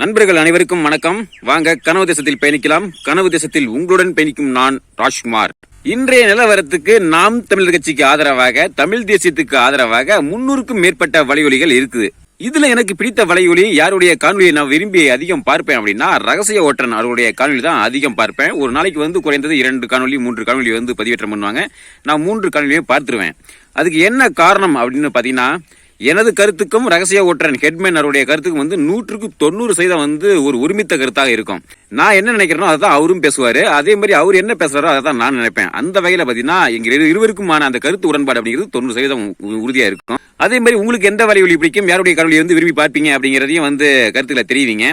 நண்பர்கள் அனைவருக்கும் வணக்கம். வாங்க கனவு தேசத்தில் பயணிக்கலாம். கனவு தேசத்தில் உங்களுடன் பயணிக்கும் நான் ராஜ்குமார். இன்றைய நிலவரத்துக்கு நாம் தமிழர் கட்சிக்கு ஆதரவாக தமிழ் தேசியத்துக்கு ஆதரவாக முன்னூறுக்கும் மேற்பட்ட வலையொலிகள் இருக்குது. இதுல எனக்கு பிடித்த வலையொலி யாருடைய காணொலியை நான் விரும்பி அதிகம் பார்ப்பேன் அப்படின்னா ரகசிய ஓட்டன் அவருடைய காணொலி தான் அதிகம் பார்ப்பேன். ஒரு நாளைக்கு வந்து குறைந்தது இரண்டு காணொலி மூன்று காணொலி வந்து பதிவேற்றம் பண்ணுவாங்க. நான் மூன்று காணொலியும் பார்த்துருவேன். அதுக்கு என்ன காரணம் அப்படின்னு பாத்தீங்கன்னா எனது கருத்துக்கும் ரகசிய ஓட்டுறன் ஹெட்மேன் அவருடைய கருத்துக்கும் வந்து நூற்றுக்கு தொண்ணூறு சதவீதம் வந்து ஒரு ஒருமித்த கருத்தாக இருக்கும். நான் என்ன நினைக்கிறேனோ அதான் அவரும் பேசுவார். அதே மாதிரி அவர் என்ன பேசுறாரோ அதை தான் நான் நினைப்பேன். அந்த வகையில் பார்த்தீங்கன்னா எங்கள் இருவருக்குமான அந்த கருத்து உடன்பாடு அப்படிங்கிறது தொண்ணூறு சதவீதம் உறுதியாக இருக்கும். அதே மாதிரி உங்களுக்கு எந்த வலைவழி பிடிக்கும்? யாருடைய கல்வி வந்து விரும்பி பார்ப்பீங்க அப்படிங்கிறதையும் வந்து கருத்துக்களை தெரிவிங்க.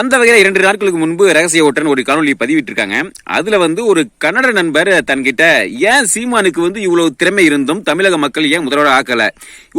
அந்த வகையில் இரண்டு நாட்களுக்கு முன்பு ரகசிய ஓட்டன் ஒரு காணொலி பதிவிட்டிருக்காங்க. அதுல வந்து ஒரு கன்னட நண்பர் தன்கிட்ட ஏன் சீமானுக்கு வந்து இவ்வளவு திறமை இருந்தும் தமிழக மக்கள் ஏன் முதல்வர் ஆக்கல?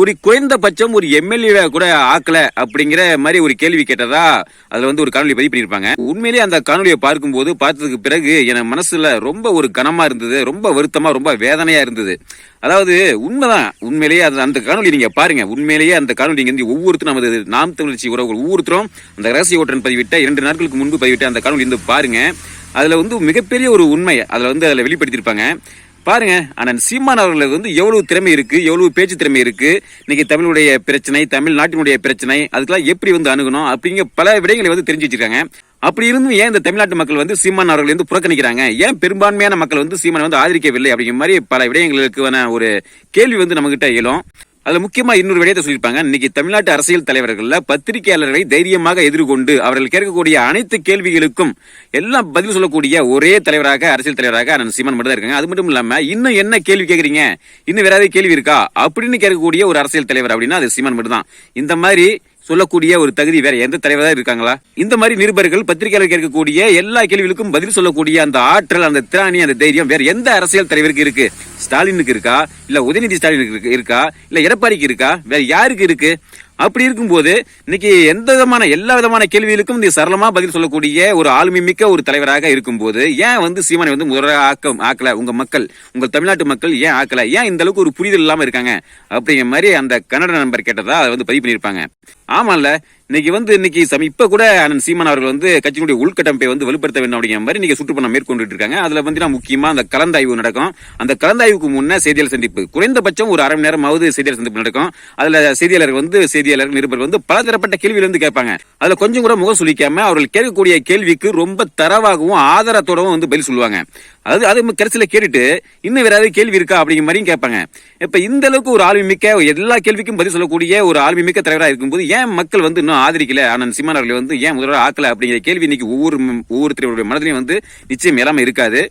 ஒரு குறைந்தபட்சம் ஒரு எம்எல்ஏ கூட ஆக்கல? அப்படிங்கிற மாதிரி ஒரு கேள்வி கேட்டதா அதுல வந்து ஒரு காணொலி பதிவு பண்ணியிருப்பாங்க. உண்மையிலேயே அந்த காணொலியை பார்க்கும்போது பார்த்ததுக்கு பிறகு என் மனசுல ரொம்ப ஒரு கனமா இருந்தது ரொம்ப வருத்தமா ரொம்ப வேதனையா இருந்தது. அதாவது உண்மைதான். உண்மையிலேயே அது அந்த காணொலி நீங்க பாருங்க. உண்மையிலேயே அந்த காணொலி நீங்க வந்து ஒவ்வொருத்தரும் நமது நாம் தமிழ்ச்சி உறவுகள் ஒவ்வொருத்தரும் அந்த ரகசிய ஓட்டன் பதிவிட்ட இரண்டு நாட்களுக்கு முன்பு பதிவிட்ட அந்த காணொலி வந்து பாருங்க. அதுல வந்து மிகப்பெரிய ஒரு உண்மை அதுல வந்து அதில் வெளிப்படுத்தியிருப்பாங்க. பாருங்க ஆனால் சீமான் அவர்களுக்கு வந்து எவ்வளவு திறமை இருக்கு எவ்வளவு பேச்சு திறமை இருக்கு. இன்னைக்கு தமிழுடைய பிரச்சனை தமிழ்நாட்டினுடைய பிரச்சனை அதுக்கெல்லாம் எப்படி வந்து அணுகணும் அப்படிங்கிற பல விடயங்களை வந்து தெரிஞ்சு வச்சிருக்காங்க. அப்படி இருந்தும் ஏன் இந்த தமிழ்நாட்டு மக்கள் வந்து சீமான் அவர்கள் வந்து புறக்கணிக்கிறாங்க? ஏன் பெரும்பான்மையான மக்கள் வந்து சீமானை வந்து ஆதரிக்கவில்லை அப்படிங்கிற மாதிரி பல விடயங்களுக்கான ஒரு கேள்வி வந்து நம்மகிட்ட இயலும் அதுல முக்கியமா இன்னொரு விடயத்தை சொல்லியிருப்பாங்க. இன்னைக்கு தமிழ்நாட்டு அரசியல் தலைவர்கள்ல பத்திரிகையாளர்களை தைரியமாக எதிர்கொண்டு அவர்கள் கேட்கக்கூடிய அனைத்து கேள்விகளுக்கும் எல்லாம் பதில் சொல்லக்கூடிய ஒரே தலைவராக அரசியல் தலைவராக அண்ணன் சீமான் மட்டும் தான் இருக்காங்க. அது மட்டும் இல்லாம இன்னும் என்ன கேள்வி கேட்குறீங்க? இன்னும் வேற ஏதாவது கேள்வி இருக்கா? அப்படின்னு கேட்கக்கூடிய ஒரு அரசியல் தலைவர் அப்படின்னா அது சீமான் மட்டும் தான் இந்த மாதிரி சொல்லக்கூடிய ஒரு தகுதி வேற எந்த தலைவராக இருக்காங்களா? இந்த மாதிரி நிருபர்கள் பத்திரிகையாளர் கேட்கக்கூடிய எல்லா கேள்விகளுக்கும் பதில் சொல்லக்கூடிய அந்த ஆற்றல் அந்த திராணி அந்த தைரியம் வேற எந்த அரசியல் தலைவருக்கு இருக்கு? ஸ்டாலினுக்கு இருக்கா? இல்ல உதயநிதி ஸ்டாலினுக்கு இருக்கா இல்ல எடப்பாடிக்கு இருக்கா? வேற யாருக்கு இருக்கு? அப்படி இருக்கும்போது இன்னைக்கு எந்த விதமான எல்லா விதமான கேள்விகளுக்கும் இந்த சரளமா பதில் சொல்லக்கூடிய ஒரு ஆளுமை மிக்க ஒரு தலைவராக இருக்கும்போது ஏன் வந்து சீமானை வந்து முதல்வராக ஆக்க ஆக்கல? உங்க மக்கள் உங்க தமிழ்நாட்டு மக்கள் ஏன் ஆக்கல? ஏன் இந்த அளவுக்கு ஒரு புரிதல் இல்லாம இருக்காங்க? அப்படிங்கிற மாதிரி அந்த கன்னட நம்பர் கேட்டதா அதை வந்து பதிவு பண்ணியிருப்பாங்க. ஆமாம்ல இன்னைக்கு வந்து இன்னைக்கு சம இப்போ கூட அண்ணன் சீமான் அவர்கள் வந்து கட்சியினுடைய உள்கட்டமைப்பை வந்து வலுப்படுத்த வேண்டும் அப்படிங்கிற மாதிரி இன்னைக்கு சுற்றுப்பயணம் மேற்கொண்டுட்டு இருக்காங்க அதில் வந்து முக்கியமாக அந்த கலந்தாய்வு நடக்கும். அந்த கலந்தாய்வுக்கு முன்னே செய்தியாளர் சந்திப்பு. குறைந்தபட்சம் ஒரு அரை மணி நேரமாவது செய்தியாளர் சந்திப்பு நடக்கும். அதில் செய்தியாளர் வந்து செய்தியாளர் நிருபர் வந்து பலதரப்பட்ட கேள்வியில் வந்து கேட்பாங்க. அதில் கொஞ்சம் கூட முகம் சுளிக்காம அவர்கள் கேட்கக்கூடிய கேள்விக்கு ரொம்ப தரவாகவும் ஆதாரத்தோடவும் வந்து பதில் சொல்லுவாங்க. அது அது கடைசியில் கேட்டுட்டு இன்னும் வேற ஏதாவது கேள்வி இருக்கா அப்படிங்கிற மாதிரியும் கேட்பாங்க. இப்போ இந்த அளவுக்கு ஒரு ஆளுமை மிக்க எல்லா கேள்விக்கும் பதில் சொல்லக்கூடிய ஒரு ஆளுமை மிக்க தலைவராக இருக்கும்போது ஏன் மக்கள் வந்து இன்னும் ஆதரிக்கல? ஆனால் சிம்மன் அவர்களை வந்து ஏன் முதல்வர் ஆக்கல அப்படிங்கிற கேள்வி இன்னைக்கு ஒவ்வொரு ஒவ்வொருத்தருடைய மனதிலையும் வந்து நிச்சயம் இல்லாம இருக்காது.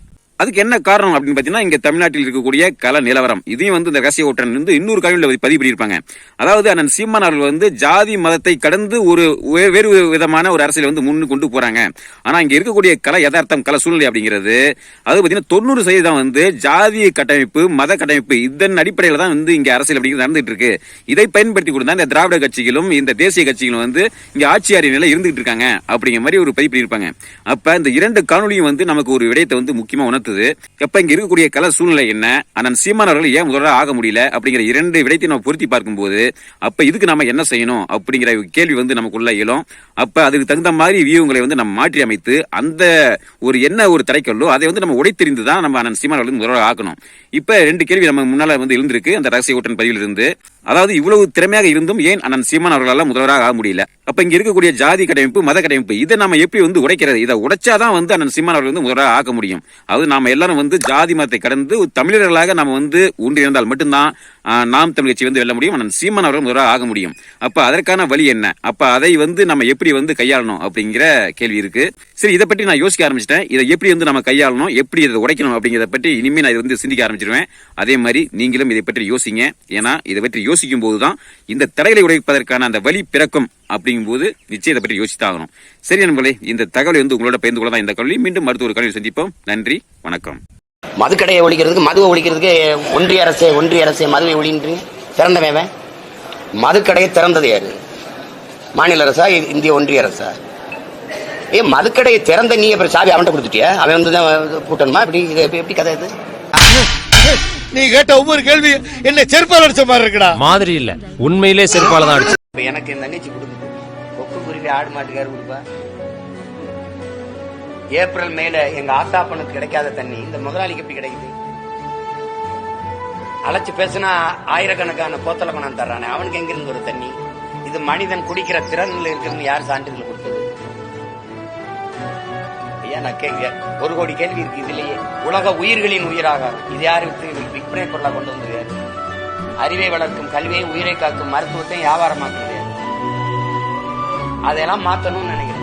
அதுக்கு என்ன காரணம் அப்படின்னு பார்த்தீங்கன்னா இங்கே தமிழ்நாட்டில் இருக்கக்கூடிய கல நிலவரம். இதையும் வந்து இந்த ரகசிய ஓட்டன் வந்து இன்னொரு கல்வியில் பதிவு பண்ணியிருப்பாங்க அதாவது அண்ணன் சீமான் அவர்கள் வந்து ஜாதி மதத்தை கடந்து ஒரு வே- வேறு விதமான ஒரு அரசியலை வந்து முன்னு கொண்டு போகிறாங்க ஆனால் இங்கே இருக்கக்கூடிய கலை யதார்த்தம் கல சூழ்நிலை அப்படிங்கிறது அது பார்த்தீங்கன்னா தொண்ணூறு சதவீதம் வந்து ஜாதி கட்டமைப்பு மத கட்டமைப்பு இதன் அடிப்படையில் தான் வந்து இங்கே அரசியல் அப்படிங்கிறது நடந்துட்டு இருக்கு இதை பயன்படுத்தி கொண்டு தான் இந்த திராவிட கட்சிகளும் இந்த தேசிய கட்சிகளும் வந்து இங்கே ஆட்சியாரி நிலை இருந்துகிட்டு இருக்காங்க அப்படிங்கிற மாதிரி ஒரு பதிவு பண்ணியிருப்பாங்க அப்போ இந்த இரண்டு காணொலியும் வந்து நமக்கு ஒரு விடயத்தை வந்து முக்கியமாக உணர்த்து உணர்த்துது எப்ப இங்க இருக்கக்கூடிய கல சூழ்நிலை என்ன? அண்ணன் சீமான் அவர்கள் ஏன் முதல்வராக ஆக முடியல? அப்படிங்கிற இரண்டு விடயத்தை நம்ம பொருத்தி பார்க்கும்போது அப்ப இதுக்கு நாம என்ன செய்யணும்? அப்படிங்கிற கேள்வி வந்து நமக்குள்ள இயலும் அப்ப அதுக்கு தகுந்த மாதிரி வியூங்களை வந்து நம்ம மாற்றி அமைத்து அந்த ஒரு என்ன ஒரு தடைக்கல்லோ அதை வந்து நம்ம உடைத்தெறிந்து தான் நம்ம அண்ணன் சீமான் அவர்கள் முதல்வராக ஆக்கணும் இப்ப ரெண்டு கேள்வி நம்ம முன்னால வந்து எழுந்திருக்கு அந்த ரகசிய ஓட்டன் பதிவில் இருந்து. அதாவது இவ்வளவு திறமையாக இருந்தும் ஏன் அண்ணன் சீமான் அவர்களால் முதல்வராக ஆக முடியல? அப்ப இங்க இருக்கக்கூடிய ஜாதி கட்டமைப்பு மத கட்டமைப்பு இதை நம்ம எப்படி வந்து உடைக்கிறது? இதை உடைச்சாதான் வந்து அண்ணன் சீமான் அவர்கள் வந்து முதல்வராக ஆக்க முடியும். அது நாம் எல்லாரும் வந்து ஜாதி மதத்தை கடந்து தமிழர்களாக நாம் வந்து ஒன்றிணைந்தால் மட்டும்தான் நாம் தமிழ் கட்சி வந்து வெல்ல முடியும் ஆனால் சீமான் அவர்கள் முதல்வராக ஆக முடியும். அப்போ அதற்கான வழி என்ன? அப்போ அதை வந்து நம்ம எப்படி வந்து கையாளணும் அப்படிங்கிற கேள்வி இருக்கு. சரி இதை பற்றி நான் யோசிக்க ஆரம்பிச்சிட்டேன். இதை எப்படி வந்து நம்ம கையாளணும் எப்படி இதை உடைக்கணும் அப்படிங்கிறத பற்றி இனிமே நான் இதை வந்து சிந்திக்க ஆரம்பிச்சிருவேன். அதே மாதிரி நீங்களும் இதை பற்றி யோசிங்க. ஏன்னா இதை பற்றி யோசிக்கும் போதுதான் இந்த தடைகளை உடைப்பதற்கான அந்த வழி பிறக்கும். அப்படிங்கும்போது நிச்சயம் இதை பற்றி யோசித்தான் ஆகணும் சரி நண்பர்களே இந்த தகவலை வந்து உங்களோட பகிர்ந்து கொள்ள தான் இந்த கல்வி. மீண்டும் ஒரு கல்வி சந்திப்போம். நன்றி வணக்கம். மதுக்கடையை ஒழிக்கிறதுக்கு மதுவை ஒழிக்கிறதுக்கு ஒன்றிய அரசே ஒன்றிய அரசே மதுவை ஒழின்றீங்க திறந்தவன் மதுக்கடையை திறந்தது யாரு? மாநில அரசா இ- இந்திய ஒன்றிய அரசா? ஏ மதுக்கடையை திறந்த நீ அப்புறம் சாவி அவன்கிட்ட கொடுத்துட்டியா? அவன் வந்து தான் கூட்டணுமா இப்படி இது எப்படி- கதை இது? நீ கேட்ட ஒவ்வொரு கேள்வி என்ன செருப்பால் அடிச்ச மாதிரி இருக்குடா. மாதிரி இல்ல. உண்மையிலே செருப்பால தான் அடிச்சு எனக்கு என் தங்கச்சி கொடுக்குது கொக்கு ஆடு மாட்டுக்காரு கொடுப்பா. ஏப்ரல் மேல எங்க ஆத்தாப்பனுக்கு கிடைக்காத தண்ணி இந்த முதலாளிக்கு எப்படி கிடைக்குது? அழைச்சு பேசினா ஆயிரக்கணக்கான போத்தல கொண்டாந்து தர்றானே அவனுக்கு எங்கிருந்து ஒரு தண்ணி? இது மனிதன் குடிக்கிற திறன்ல இருக்குன்னு யார் சான்றிதழ் கொடுத்தது? ஐயா நான் கேட்க ஒரு கோடி கேள்வி இருக்கு இதுலயே. உலக உயிர்களின் உயிராக. இது யாரு விற்பனை பொருளா கொண்டு வந்தது அறிவை வளர்க்கும் கல்வியை உயிரை காக்கும் மருத்துவத்தை வியாபாரமாக்குது அதையெல்லாம் அதெல்லாம் நினைக்கிறேன்.